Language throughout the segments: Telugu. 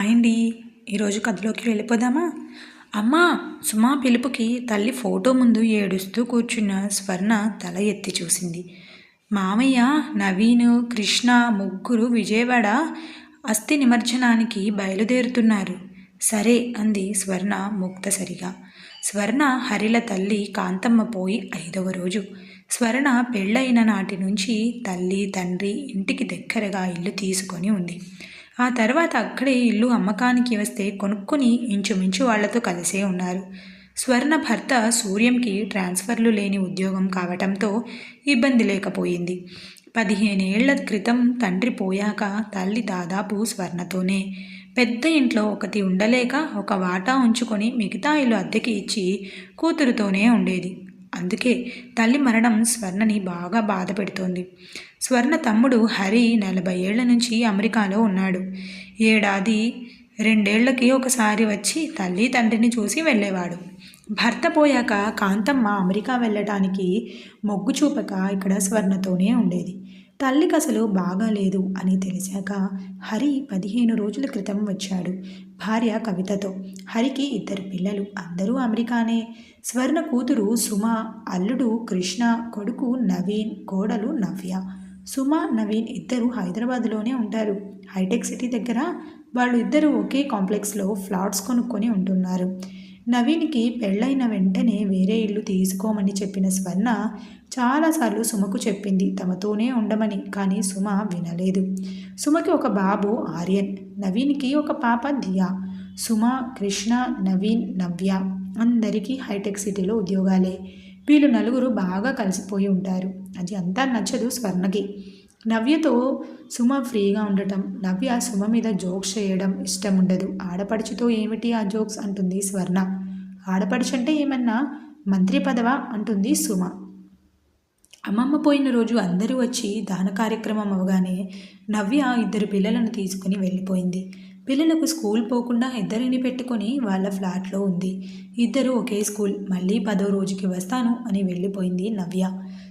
అండి ఈరోజు కథలోకి వెళ్ళిపోదామా? అమ్మా సుమా పిలుపుకి తల్లి ఫోటో ముందు ఏడుస్తూ కూర్చున్న స్వర్ణ తల ఎత్తి చూసింది. మామయ్య నవీన్ కృష్ణ ముగ్గురు విజయవాడ అస్థి నిమజ్జనానికి బయలుదేరుతున్నారు. సరే అంది స్వర్ణ ముక్తసరిగా. స్వర్ణ హరిల తల్లి కాంతమ్మ పోయి ఐదవ రోజు. స్వర్ణ పెళ్ళైన నాటి నుంచి తల్లి తండ్రి ఇంటికి దగ్గరగా ఇల్లు తీసుకొని ఉంది. ఆ తర్వాత అక్కడే ఇల్లు అమ్మకానికి వస్తే కొనుక్కుని ఇంచుమించు వాళ్ళతో కలిసే ఉన్నారు. స్వర్ణ భర్త సూర్యంకి ట్రాన్స్ఫర్లు లేని ఉద్యోగం కావటంతో ఇబ్బంది లేకపోయింది. పదిహేనేళ్ళ క్రితం తండ్రి పోయాక తల్లి దాదాపు స్వర్ణతోనే. పెద్ద ఇంట్లో ఒకటి ఉండలేక ఒక వాటా ఉంచుకొని మిగతా ఇల్లు అద్దెకి ఇచ్చి కూతురుతోనే ఉండేది. అందుకే తల్లి మరణం స్వర్ణని బాగా బాధ పెడుతోంది. స్వర్ణ తమ్ముడు హరి నలభై ఏళ్ళ నుంచి అమెరికాలో ఉన్నాడు. ఏడాది రెండేళ్ళకి ఒకసారి వచ్చి తల్లి తండ్రిని చూసి వెళ్ళేవాడు. భర్త పోయాక కాంతమ్మ అమెరికా వెళ్ళటానికి మొగ్గు చూపక ఇక్కడ స్వర్ణతోనే ఉండేది. తల్లికి అసలు బాగాలేదు అని తెలిసాక హరి పదిహేను రోజుల క్రితం వచ్చాడు భార్య కవితతో. హరికి ఇద్దరు పిల్లలు అందరూ అమెరికానే. స్వర్ణ కూతురు సుమ అల్లుడు కృష్ణ కొడుకు నవీన్ కోడలు నవ్య. సుమ నవీన్ ఇద్దరు హైదరాబాద్లోనే ఉంటారు. హైటెక్ సిటీ దగ్గర వాళ్ళు ఇద్దరు ఒకే కాంప్లెక్స్లో ఫ్లాట్స్ కొనుక్కొని ఉంటున్నారు. నవీన్కి పెళ్ళైన వెంటనే వేరే ఇల్లు తీసుకోమని చెప్పిన స్వర్ణ చాలాసార్లు సుమకు చెప్పింది తమతోనే ఉండమని కానీ సుమ వినలేదు. సుమకి ఒక బాబు ఆర్యన్ నవీన్కి ఒక పాప దియా సుమ కృష్ణ నవీన్ నవ్య అందరికీ హైటెక్ సిటీలో ఉద్యోగాలే. వీళ్ళు నలుగురు బాగా కలిసిపోయి ఉంటారు. అది అంతా నచ్చదు స్వర్ణకి. నవ్యతో సుమ ఫ్రీగా ఉండటం నవ్య సుమ మీద జోక్స్ చేయడం ఇష్టం ఉండదు ఆడపడుచుతో ఏమిటి ఆ జోక్స్ అంటుంది స్వర్ణ. ఆడపడుచు అంటే ఏమన్నా మంత్రి పదవా అంటుంది సుమ. అమ్మమ్మ పోయిన రోజు అందరూ వచ్చి దాన కార్యక్రమం అవగానే నవ్య ఇద్దరు పిల్లలను తీసుకుని వెళ్ళిపోయింది. పిల్లలకు స్కూల్ పోకుండా ఇద్దరిని పెట్టుకొని వాళ్ళ ఫ్లాట్లో ఉంది. ఇద్దరు ఒకే స్కూల్ మళ్ళీ పదో రోజుకి వస్తాను అని వెళ్ళిపోయింది నవ్య.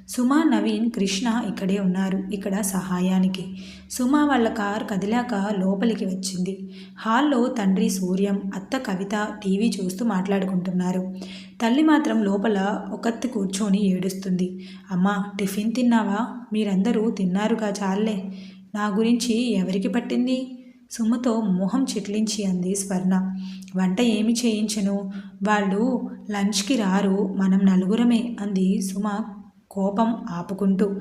సుమా నవీన్ కృష్ణ ఇక్కడే ఉన్నారు ఇక్కడ సహాయానికి. సుమా వాళ్ళ కార్ కదిలాక లోపలికి వచ్చింది. హాల్లో తండ్రి సూర్యం అత్త కవిత టీవీ చూస్తూ మాట్లాడుకుంటున్నారు. తల్లి మాత్రం లోపల ఒకత్తి కూర్చొని ఏడుస్తుంది. అమ్మా టిఫిన్ తిన్నావా? మీరందరూ తిన్నారుగా చాలే నా గురించి ఎవరికి పట్టింది? సుమతో మొహం చిట్లించి అంది స్వర్ణ. వంట ఏమి చేయించను? వాళ్ళు లంచ్కి రారు మనం నలుగురమే అంది సుమ కోపం ఆపుకుంటూ.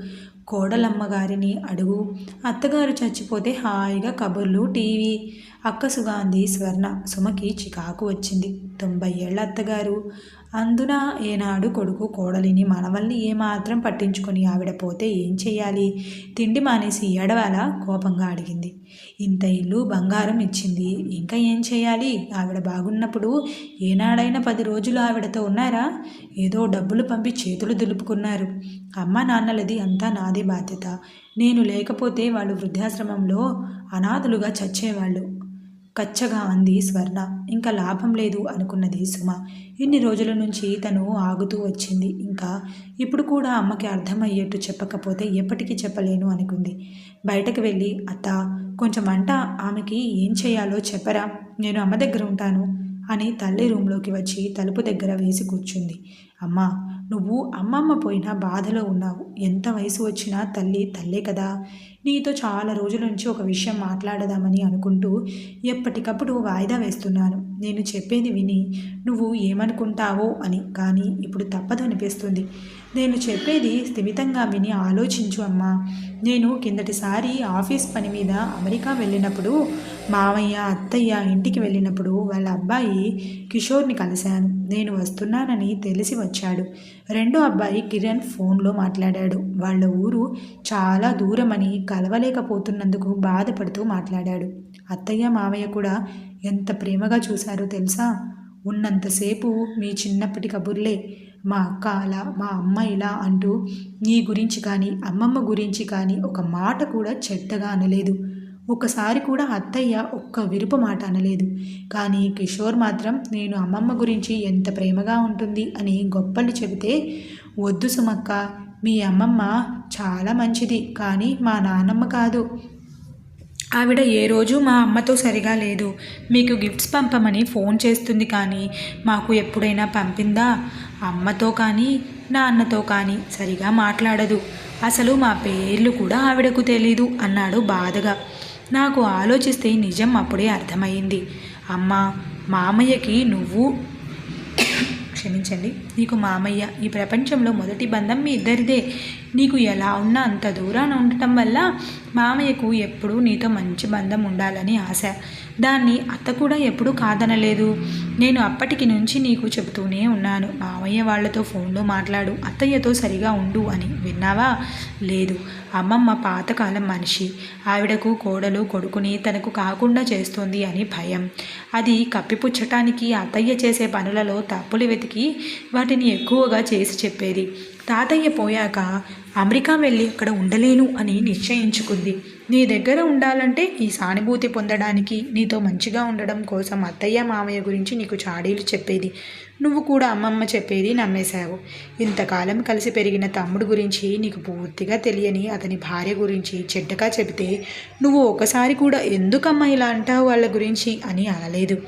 కోడలమ్మగారిని అడుగు. అత్తగారు చచ్చిపోతే హాయిగా కబుర్లు టీవీ. అక్కసుగా అంది స్వర్ణ. సుమకి చికాకు వచ్చింది. తొంభై ఏళ్ళ అత్తగారు. అందున ఏనాడు కొడుకు కోడలిని మనవల్ని ఏమాత్రం పట్టించుకొని ఆవిడ పోతే ఏం చెయ్యాలి? తిండి మానేసి ఏడవాలా? కోపంగా అడిగింది. ఇంత ఇల్లు బంగారం ఇచ్చింది. ఇంకా ఏం చేయాలి ఆవిడ బాగున్నప్పుడు ఏనాడైనా పది రోజులు ఆవిడతో ఉన్నారా? ఏదో డబ్బులు పంపి చేతులు దులుపుకున్నారు. అమ్మ నాన్నలది అంతా నాదే బాధ్యత. నేను లేకపోతే వాళ్ళు వృద్ధాశ్రమంలో అనాథులుగా చచ్చేవాళ్ళు. కచ్చగా అంది స్వర్ణ. ఇంకా లాభం లేదు అనుకున్నది సుమ. ఇన్ని రోజుల నుంచి తను ఆగుతూ వచ్చింది. ఇంకా ఇప్పుడు కూడా అమ్మకి అర్థమయ్యేట్టు చెప్పకపోతే ఎప్పటికీ చెప్పలేను అనుకుంది. బయటకు వెళ్ళి అత్త కొంచెం అంట ఆమెకి ఏం చేయాలో చెప్పరా. నేను అమ్మ దగ్గర ఉంటాను. అని తల్లి రూమ్లోకి వచ్చి తలుపు దగ్గర వేసి కూర్చుంది. అమ్మా నువ్వు అమ్మమ్మ పోయినా బాధలో ఉన్నావు. ఎంత వయసు వచ్చినా తల్లి తల్లే కదా. నీతో చాలా రోజుల నుంచి ఒక విషయం మాట్లాడదామని అనుకుంటూ ఎప్పటికప్పుడు వాయిదా వేస్తున్నాను. నేను చెప్పేది విని నువ్వు ఏమనుకుంటావో అని. కానీ ఇప్పుడు తప్పదు అనిపిస్తుంది. నేను చెప్పేది స్థిమితంగా విని ఆలోచించు అమ్మా. నేను కిందటిసారి ఆఫీస్ పని మీద అమెరికా వెళ్ళినప్పుడు మావయ్య అత్తయ్య ఇంటికి వెళ్ళినప్పుడు వాళ్ళ అబ్బాయి కిషోర్ని కలిశాను. నేను వస్తున్నానని తెలిసి వచ్చాడు. రెండో అబ్బాయి కిరణ్ ఫోన్లో మాట్లాడాడు. వాళ్ళ ఊరు చాలా దూరమని కలవలేకపోతున్నందుకు బాధపడుతూ మాట్లాడాడు. అత్తయ్య మావయ్య కూడా ఎంత ప్రేమగా చూశారో తెలుసా? ఉన్నంతసేపు మీ చిన్నప్పటి కబుర్లే. మా అక్క అలా మా అమ్మ ఇలా అంటూ నీ గురించి కానీ అమ్మమ్మ గురించి కానీ ఒక మాట కూడా చెడ్డగా అనలేదు. ఒకసారి కూడా అత్తయ్య ఒక్క విరుపు మాట అనలేదు. కానీ కిషోర్ మాత్రం నేను అమ్మమ్మ గురించి ఎంత ప్రేమగా ఉంటుంది అని గొప్పలు చెబితే వద్దు సుమక్క మీ అమ్మమ్మ చాలా మంచిది కానీ మా నాన్నమ్మ కాదు. ఆవిడ ఏ రోజు మా అమ్మతో సరిగా లేదు. మీకు గిఫ్ట్స్ పంపమని ఫోన్ చేస్తుంది కానీ మాకు ఎప్పుడైనా పంపిందా? అమ్మతో కానీ నాన్నతో కానీ సరిగా మాట్లాడదు. అసలు మా పేర్లు కూడా ఆవిడకు తెలీదు అన్నాడు బాధగా. నాకు ఆలోచిస్తే నిజం అప్పుడే అర్థమైంది అమ్మ మామయ్యకి నువ్వు క్షమించండి నీకు మామయ్య. ఈ ప్రపంచంలో మొదటి బంధం మీ ఇద్దరిదే. నీకు ఎలా ఉన్నా అంత దూరాన ఉండటం వల్ల మామయ్యకు ఎప్పుడూ నీతో మంచి బంధం ఉండాలని ఆశ. దాన్ని అత్త కూడా ఎప్పుడూ కాదనలేదు. నేను అప్పటికి నుంచి నీకు చెబుతూనే ఉన్నాను. మామయ్య వాళ్ళతో ఫోన్లో మాట్లాడు. అత్తయ్యతో సరిగా ఉండు అని. విన్నావా? లేదు. అమ్మమ్మ పాతకాలం మనిషి. ఆవిడకు కోడలు కొడుకుని తనకు కాకుండా చేస్తుంది అని భయం. అది కప్పిపుచ్చటానికి అత్తయ్య చేసే పనులలో తప్పులు వెతికి వాటిని ఎక్కువగా చేసి చెప్పేది. తాతయ్య పోయాక అమెరికా వెళ్ళి అక్కడ ఉండలేను అని నిశ్చయించుకుంది. నీ దగ్గర ఉండాలంటే ఈ సానుభూతి పొందడానికి నీతో మంచిగా ఉండడం కోసం అత్తయ్య మామయ్య గురించి నీకు చాడీలు చెప్పేది. నువ్వు కూడా అమ్మమ్మ చెప్పేది నమ్మేశావు. ఇంతకాలం కలిసి పెరిగిన తమ్ముడు గురించి నీకు పూర్తిగా తెలియని అతని భార్య గురించి చెడ్డగా చెబితే నువ్వు ఒకసారి కూడా ఎందుకమ్మా ఇలా అంటావు వాళ్ళ గురించి అని అనలేదు.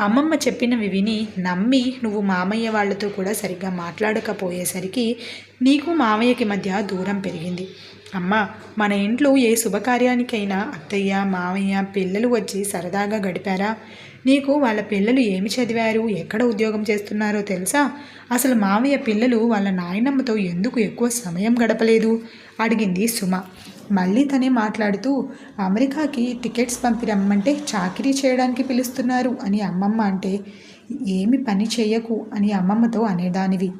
అమ్మమ్మ చెప్పినవి విని నమ్మి నువ్వు మామయ్య వాళ్ళతో కూడా సరిగ్గా మాట్లాడకపోయేసరికి నీకు మామయ్యకి మధ్య దూరం పెరిగింది. అమ్మ మన ఇంట్లో ఏ శుభకార్యానికైనా అత్తయ్య మామయ్య పిల్లలు వచ్చి సరదాగా గడిపారా? నీకు వాళ్ళ పిల్లలు ఏమి చదివారు? ఎక్కడ ఉద్యోగం చేస్తున్నారో తెలుసా? అసలు మామయ్య పిల్లలు వాళ్ళ నాయనమ్మతో ఎందుకు ఎక్కువ సమయం గడపలేదు? అడిగింది సుమ. మళ్ళీ తనే మాట్లాడుతూ అమెరికాకి టికెట్స్ పంపిరమ్మంటే చాకరీ చేయడానికి పిలుస్తున్నారు అని అమ్మమ్మ అంటే ఏమి పని చేయకు అని అమ్మమ్మతో అనేదానివి.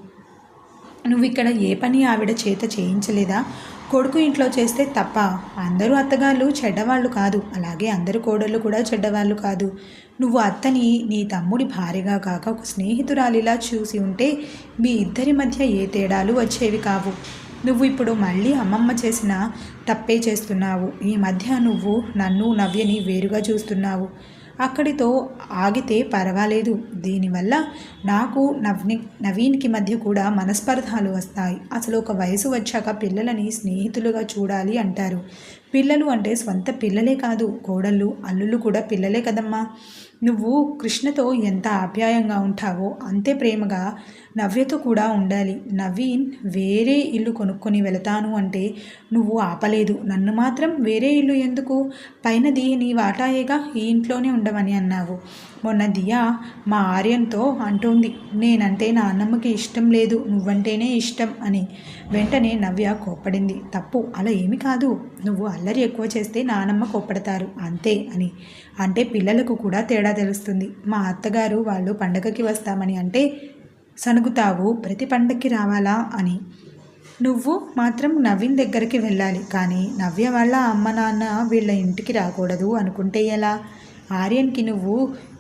నువ్వు ఇక్కడ ఏ పని ఆవిడ చేత చేయించలేదా? కొడుకు ఇంట్లో చేస్తే తప్ప. అందరూ అత్తగాళ్ళు చెడ్డవాళ్ళు కాదు. అలాగే అందరు కోడళ్ళు కూడా చెడ్డవాళ్ళు కాదు. నువ్వు అత్తని నీ తమ్ముడి భార్యగా కాక ఒక స్నేహితురాలిలా చూసి ఉంటే మీ ఇద్దరి మధ్య ఏ తేడాలు వచ్చేవి కావు. నువ్వు ఇప్పుడు మళ్ళీ అమ్మమ్మ చేసిన తప్పే చేస్తున్నావు. ఈ మధ్య నువ్వు నన్ను నవ్యని వేరుగా చూస్తున్నావు. అక్కడితో ఆగితే పర్వాలేదు. దీనివల్ల నాకు నవ్ని నవీన్కి మధ్య కూడా మనస్పర్ధాలు వస్తాయి. అసలు ఒక వయసు వచ్చాక పిల్లలని స్నేహితులుగా చూడాలి అంటారు. పిల్లలు అంటే స్వంత పిల్లలే కాదు కోడళ్ళు అల్లుళ్ళు కూడా పిల్లలే కదమ్మా. నువ్వు కృష్ణతో ఎంత ఆప్యాయంగా ఉంటావో అంతే ప్రేమగా నవ్యతో కూడా ఉండాలి. నవీన్ వేరే ఇల్లు కొనుక్కొని వెళతాను అంటే నువ్వు ఆపలేదు. నన్ను మాత్రం వేరే ఇల్లు ఎందుకు? పైనది నీ వాటాయేగా ఈ ఇంట్లోనే ఉండమని అన్నావు. మొన్న దియా మా ఆర్యంతో అంటోంది నేనంటే నా అన్నమ్మకి ఇష్టం లేదు నువ్వంటేనే ఇష్టం అని. వెంటనే నవ్య కోప్పడింది. తప్పు అలా ఏమి కాదు. నువ్వు అల్లరి ఎక్కువ చేస్తే నానమ్మ కోప్పడతారు. అంతే అని. అంటే పిల్లలకు కూడా తేడా తెలుస్తుంది. మా అత్తగారు వాళ్ళు పండగకి వస్తామని అంటే సనుగుతావు ప్రతి పండక్కి రావాలా అని. నువ్వు మాత్రం నవీన్ దగ్గరికి వెళ్ళాలి. కానీ నవ్య వాళ్ళ అమ్మ నాన్న వీళ్ళ ఇంటికి రాకూడదు అనుకుంటే ఎలా? ఆర్యన్కి నువ్వు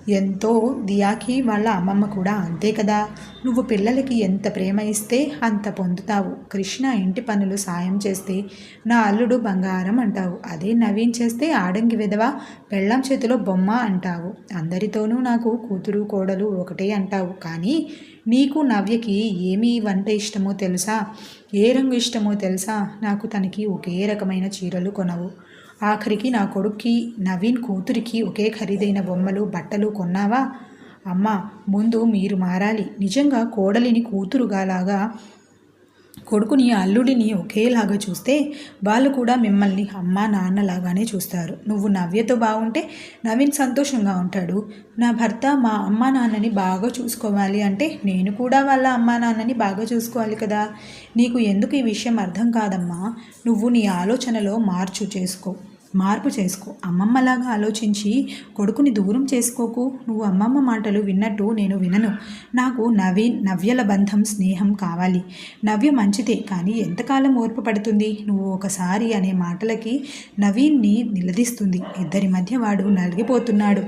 ఎంతో దియాకి వాళ్ళ అమ్మమ్మ కూడా అంతే కదా. నువ్వు పిల్లలకి ఎంత ప్రేమ ఇస్తే అంత పొందుతావు. కృష్ణ ఇంటి పనులు సాయం చేస్తే నా అల్లుడు బంగారం అంటావు. అదే నవీన్ చేస్తే ఆడంగి విధవ పెళ్ళం చేతిలో బొమ్మ అంటావు. అందరితోనూ నాకు కూతురు కోడలు ఒకటే అంటావు. కానీ నీకు నవ్యకి ఏమి వంట ఇష్టమో తెలుసా? ఏ రంగు ఇష్టమో తెలుసా? నాకు తనకి ఒకే రకమైన చీరలు కొనవు. ఆఖరికి నా కొడుక్కి నవీన్ కూతురికి ఒకే ఖరీదైన బొమ్మలు బట్టలు కొన్నావా? అమ్మ ముందు మీరు మారాలి. నిజంగా కోడలిని కూతురుగాలాగా కొడుకుని అల్లుడిని ఒకేలాగా చూస్తే వాళ్ళు కూడా మిమ్మల్ని అమ్మ నాన్నలాగానే చూస్తారు. నువ్వు నవ్యతో బాగుంటే నవీన్ సంతోషంగా ఉంటాడు. నా భర్త మా అమ్మ నాన్నని బాగా చూసుకోవాలి అంటే నేను కూడా వాళ్ళ అమ్మ నాన్నని బాగా చూసుకోవాలి కదా? నీకు ఎందుకు ఈ విషయం అర్థం కాదమ్మా? నువ్వు నీ ఆలోచనలో మార్చు చేసుకో. మార్పు చేసుకో. అమ్మమ్మలాగా ఆలోచించి కొడుకుని దూరం చేసుకోకు. నువ్వు అమ్మమ్మ మాటలు విన్నట్టు నేను వినను. నాకు నవీన్ నవ్యల బంధం స్నేహం కావాలి. నవ్య మంచిదే కానీ ఎంతకాలం ఓర్పు పడుతుంది? నువ్వు ఒకసారి అనే మాటలకి నవీన్ని నిలదీస్తుంది. ఇద్దరి మధ్య వాడు నలిగిపోతున్నాడు.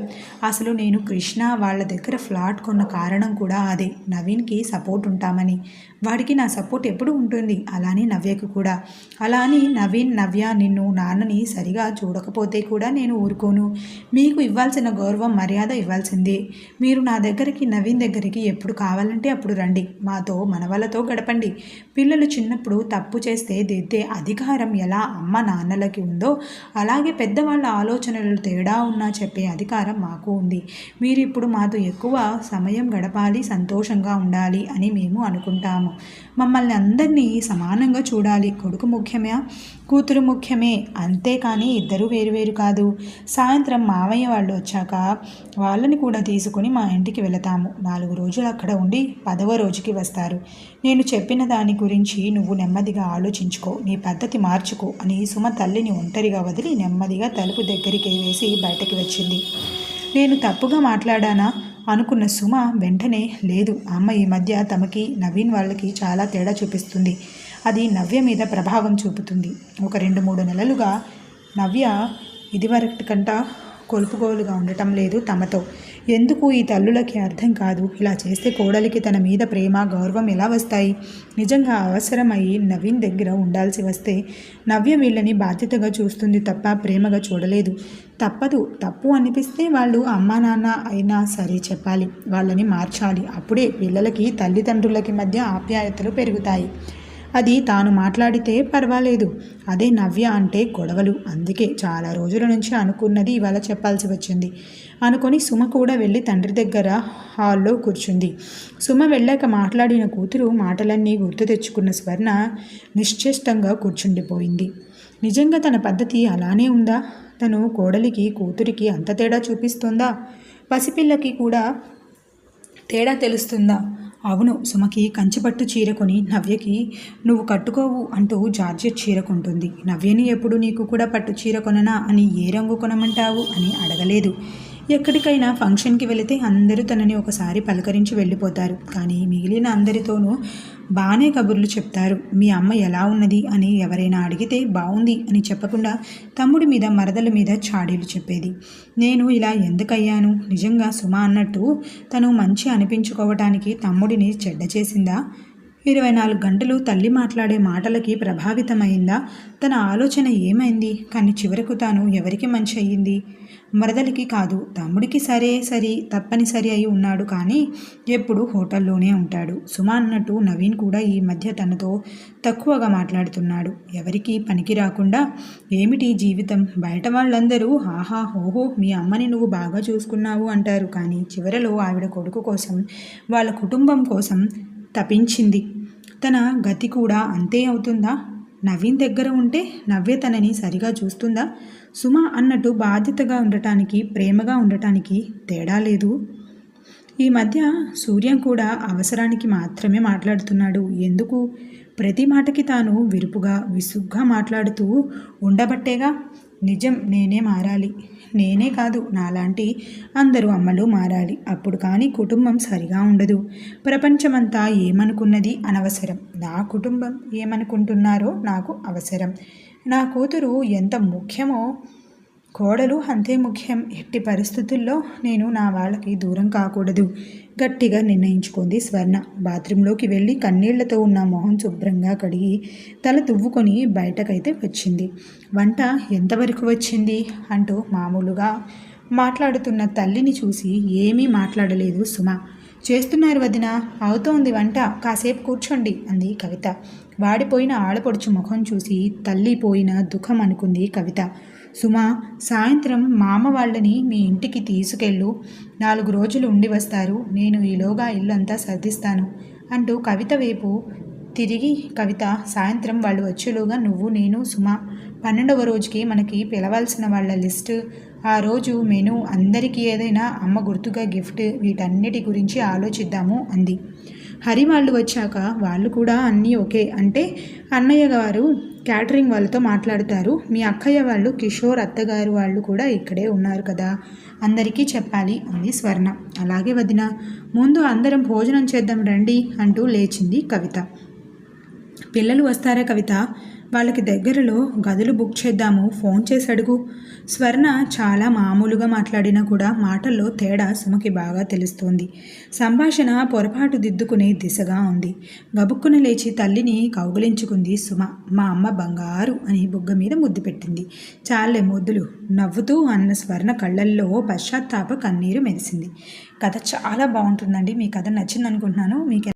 అసలు నేను కృష్ణ వాళ్ళ దగ్గర ఫ్లాట్ కొన్న కారణం కూడా అదే. నవీన్కి సపోర్ట్ ఉంటామని. వాడికి నా సపోర్ట్ ఎప్పుడు ఉంటుంది? అలానే నవ్యకు కూడా. అలా అని నవీన్ నవ్య నిన్ను నాన్నని సరిగా చూడకపోతే కూడా నేను ఊరుకోను. మీకు ఇవ్వాల్సిన గౌరవం మర్యాద ఇవ్వాల్సిందే. మీరు నా దగ్గరికి నవీన్ దగ్గరికి ఎప్పుడు కావాలంటే అప్పుడు రండి. మాతో మనవలతో గడపండి. పిల్లలు చిన్నప్పుడు తప్పు చేస్తే దిద్దే అధికారం ఎలా అమ్మ నాన్నలకి ఉందో అలాగే పెద్దవాళ్ళ ఆలోచనలు తేడా ఉన్నా చెప్పే అధికారం మాకు ఉంది. మీరు ఇప్పుడు మాతో ఎక్కువ సమయం గడపాలి సంతోషంగా ఉండాలి అని మేము అనుకుంటాము. మమ్మల్ని అందరినీ సమానంగా చూడాలి. కొడుకు ముఖ్యమే? కూతురు ముఖ్యమే. అంతేకాని ఇద్దరూ వేరువేరు కాదు. సాయంత్రం మావయ్య వాళ్ళు వచ్చాక వాళ్ళని కూడా తీసుకుని మా ఇంటికి వెళతాము. నాలుగు రోజులు అక్కడ ఉండి పదవ రోజుకి వస్తారు. నేను చెప్పిన దాని గురించి నువ్వు నెమ్మదిగా ఆలోచించుకో నీ పద్ధతి మార్చుకో అని సుమ తల్లిని ఒంటరిగా వదిలి నెమ్మదిగా తలుపు దగ్గరికి వేసి బయటకి వచ్చింది. నేను తప్పుగా మాట్లాడానా? అనుకున్న సుమ వెంటనే లేదు అమ్మ ఈ మధ్య తమకి నవీన్ వాళ్ళకి చాలా తేడా చూపిస్తుంది. అది నవ్య మీద ప్రభావం చూపుతుంది. ఒక రెండు మూడు నెలలుగా నవ్య ఇదివరకటి కంట కొలుపుగోలుగా ఉండటం లేదు తమతో. ఎందుకు ఈ తల్లులకి అర్థం కాదు? ఇలా చేస్తే కోడలికి తన మీద ప్రేమ గౌరవం ఎలా వస్తాయి? నిజంగా అవసరమై నవీన్ దగ్గర ఉండాల్సి వస్తే నవ్య వీళ్ళని బాధ్యతగా చూస్తుంది తప్ప ప్రేమగా చూడలేదు. తప్పదు. తప్పు అనిపిస్తే వాళ్ళు అమ్మా నాన్న అయినా సరే చెప్పాలి. వాళ్ళని మార్చాలి. అప్పుడే పిల్లలకి తల్లిదండ్రులకి మధ్య ఆప్యాయతలు పెరుగుతాయి. అది తాను మాట్లాడితే పర్వాలేదు. అదే నవ్య అంటే గొడవలు. అందుకే చాలా రోజుల నుంచి అనుకున్నది ఇవాళ చెప్పాల్సి వచ్చింది. అనుకొని సుమ కూడా వెళ్ళి తండ్రి దగ్గర హాల్లో కూర్చుంది. సుమ వెళ్ళాక మాట్లాడిన కూతురు మాటలన్నీ గుర్తు తెచ్చుకున్న స్వర్ణ నిశ్చేష్టంగా కూర్చుండిపోయింది. నిజంగా తన పద్ధతి అలానే ఉందా? తను కోడలికి కూతురికి అంత తేడా చూపిస్తుందా? పసిపిల్లకి కూడా తేడా తెలుస్తుందా? అవును సుమకి కంచిపట్టు చీర కొని నవ్యకి నువ్వు కట్టుకోవు అంటూ జార్జెట్ చీర కొంటుంది నవ్యని ఎప్పుడు నీకు కూడా పట్టు చీర కొననా అని ఏ రంగు కొనమంటావు అని అడగలేదు. ఎక్కడికైనా ఫంక్షన్కి వెళితే అందరూ తనని ఒకసారి పలకరించి వెళ్ళిపోతారు. కానీ మిగిలిన అందరితోనూ బాగానే కబుర్లు చెప్తారు. మీ అమ్మ ఎలా ఉన్నది? అని ఎవరైనా అడిగితే బాగుంది అని చెప్పకుండా తమ్ముడి మీద మరదల మీద చాడీలు చెప్పేది. నేను ఇలా ఎందుకయ్యాను? నిజంగా సుమ అన్నట్టు తను మంచి అనిపించుకోవటానికి తమ్ముడిని చెడ్డ చేసిందా? ఇరవై నాలుగు గంటలు తల్లి మాట్లాడే మాటలకి ప్రభావితమైందా? తన ఆలోచన ఏమైంది? కానీ చివరకు తాను ఎవరికి మంచి అయ్యింది? మరదలికి కాదు తమ్ముడికి సరే సరి తప్పనిసరి అయి ఉన్నాడు కానీ ఎప్పుడు హోటల్లోనే ఉంటాడు. సుమా అన్నట్టు నవీన్ కూడా ఈ మధ్య తనతో తక్కువగా మాట్లాడుతున్నాడు. ఎవరికి పనికి రాకుండా ఏమిటి జీవితం? బయట వాళ్ళందరూ ఆహా ఓహో మీ అమ్మని నువ్వు బాగా చూసుకున్నావు అంటారు. కానీ చివరలో ఆవిడ కొడుకు కోసం వాళ్ళ కుటుంబం కోసం తపించింది. తన గతి కూడా అంతే అవుతుందా? నవీన్ దగ్గర ఉంటే నవ్వే తనని సరిగా చూస్తుందా? సుమ అన్నట్టు బాధ్యతగా ఉండటానికి ప్రేమగా ఉండటానికి తేడా లేదు. ఈ మధ్య సూర్యం కూడా అవసరానికి మాత్రమే మాట్లాడుతున్నాడు. ఎందుకు? ప్రతి మాటకి తాను విరుపుగా విసుగ్గా మాట్లాడుతూ ఉండబట్టేగా? నిజం నేనే మారాలి. నేనే కాదు నాలాంటి అందరూ అమ్మలు మారాలి. అప్పుడు కానీ కుటుంబం సరిగా ఉండదు. ప్రపంచమంతా ఏమనుకున్నది? అనవసరం. నా కుటుంబం ఏమనుకుంటున్నారో నాకు అవసరం. నా కూతురు ఎంత ముఖ్యమో? కోడలు అంతే ముఖ్యం. ఎట్టి పరిస్థితుల్లో నేను నా వాళ్ళకి దూరం కాకూడదు. గట్టిగా నిర్ణయించుకుంది స్వర్ణ. బాత్రూంలోకి వెళ్ళి కన్నీళ్ళతో ఉన్న మొహం శుభ్రంగా కడిగి తల తువ్వుకొని బయటకైతే వచ్చింది. వంట ఎంతవరకు వచ్చింది? అంటూ మామూలుగా మాట్లాడుతున్న తల్లిని చూసి ఏమీ మాట్లాడలేదు సుమ. చేస్తున్నారు వదిన అవుతోంది వంట. కాసేపు కూర్చోండి అంది కవిత. వాడిపోయిన ఆడపడుచు ముఖం చూసి తల్లి పోయిన దుఃఖం అనుకుంది కవిత. సుమా సాయంత్రం మామ వాళ్ళని మీ ఇంటికి తీసుకెళ్ళు. నాలుగు రోజులు ఉండి వస్తారు. నేను ఈలోగా ఇల్లంతా సర్దిస్తాను అంటూ కవిత వైపు తిరిగి కవిత సాయంత్రం వాళ్ళు వచ్చేలోగా నువ్వు నేను సుమ పన్నెండవ రోజుకి మనకి పిలవాల్సిన వాళ్ళ లిస్టు. ఆ రోజు మెను అందరికీ ఏదైనా అమ్మ గుర్తుగా గిఫ్ట్ వీటన్నిటి గురించి ఆలోచిద్దాము అంది. హరి వాళ్ళు వచ్చాక వాళ్ళు కూడా అన్నీ ఓకే అంటే అన్నయ్య గారు క్యాటరింగ్ వాళ్ళతో మాట్లాడతారు. మీ అక్కయ్య వాళ్ళు కిషోర్ అత్తగారు వాళ్ళు కూడా ఇక్కడే ఉన్నారు కదా. అందరికీ చెప్పాలి అంది స్వర్ణ. అలాగే వదిన ముందు అందరం భోజనం చేద్దాం రండి అంటూ లేచింది కవిత. పిల్లలు వస్తారా కవిత? వాళ్ళకి దగ్గరలో గదులు బుక్ చేద్దాము ఫోన్ చేసి అడుగు. స్వర్ణ చాలా మామూలుగా మాట్లాడినా కూడా మాటల్లో తేడా సుమకి బాగా తెలుస్తోంది. సంభాషణ పొరపాటు దిద్దుకునే దిశగా ఉంది. గబుక్కున లేచి తల్లిని కౌగులించుకుంది సుమ. మా అమ్మ బంగారు అని బుగ్గ మీద ముద్దు పెట్టింది. చాలే ముద్దులు. నవ్వుతూ అన్న స్వర్ణ కళ్ళల్లో పశ్చాత్తాప కన్నీరు మెరిసింది. కథ చాలా బాగుంటుందండి. మీ కథ నచ్చింది అనుకుంటున్నాను మీకు